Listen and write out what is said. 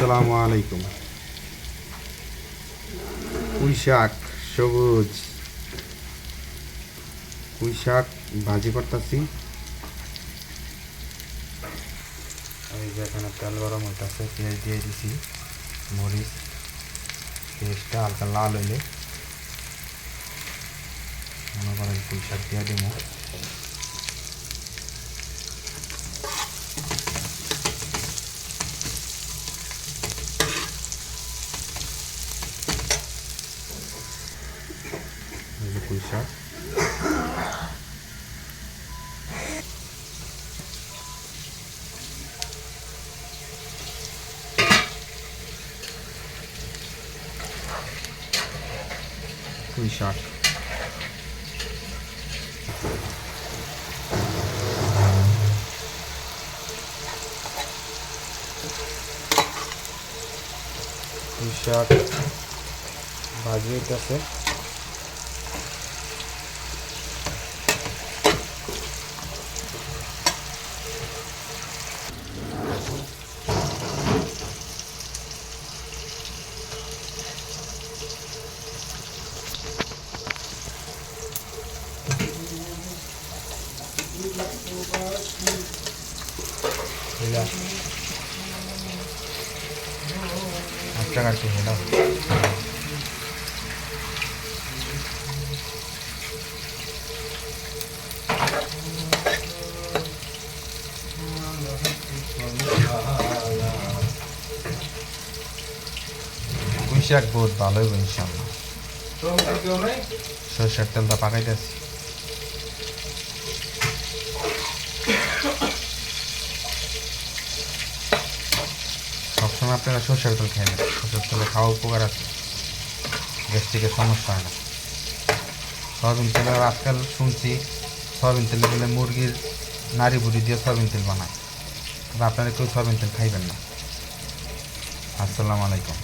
আসসালামু আলাইকুম। পুঁই শাক সবুজ। পুঁই শাক ভাজি করতেছি। এই যে এখানে তেল গরম হইতেছে, পেঁয়াজ দিয়ে দিছি, মরিচ, পেঁয়াজটা হালকা লাল হইলে মনে করেন পুঁই শাক দিয়ে দিব পুঁই শাক পুঁই শাক পুঁই শাক ভাজি হইতেছে Hasta que hila. পুঁই শাক বহুত ভালো হইব ইনশাল্লাহ। সরষের তেলটা পাকাইতেছি। সবসময় আপনারা সরষের তেল খেয়ে নেন সরষের তেলে খাওয়া উপকার আছে। গ্যাস্ট্রিকের সমস্যা হয় না। সয়াবিন তেলের আজকাল শুনছি, সয়াবিন তেল দিলে মুরগির নাড়ি বুড়ি দিয়ে সয়াবিন তেল বানায়। আপনারা কেউ সয়াবিন তেল খাইবেন না। আসসালামু আলাইকুম।